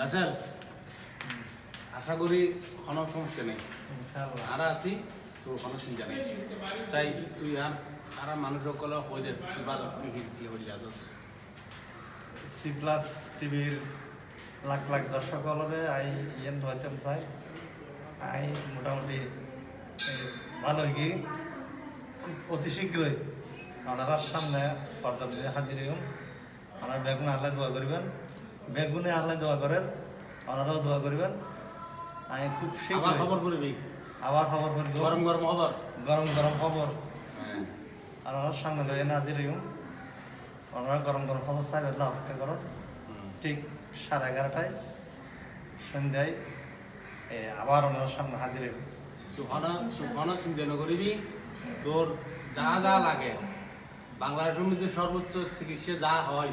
রাসেল আশা করি কোনো সমস্যা নেই। আর আছি তোর কোনো চিন্তা নেই। তাই তুই আর আর মানুষ সকলে কই দে কিবা তুই কি হইলি আসস সি প্লাস টিভির লাখ লাখ দর্শক হলরে আই ইয়েন হইতাম চাই। আই মোটামুটি ভালো কি অতি শীঘ্রই আপনার সামনে পর্দা দিয়ে হাজির হইম আপনার বেগুনে আল্লাহ দোয়া করবেন বেগুনে আল্লাহ দোয়া করেন আপনারাও দোয়া করবেন। আমি খুব শীঘ্রই খবর করবি? আবার খবর করব। গরম গরম খবর? গরম গরম খবর। হ্যাঁ। আপনারা সামনে লয়ে নাজির হইম। আপনারা গরম গরম খবর চাইবেন না অপেক্ষা করুন। ঠিক সাড়ে এগারোটায় সন্ধ্যায় আবার ওনার সামনে হাজির হইব। সুখানা সুখানা চিন্তা নকরিবি তোর যা যা লাগে বাংলাদেশের মধ্যে সর্বোচ্চ চিকিৎসা যা হয়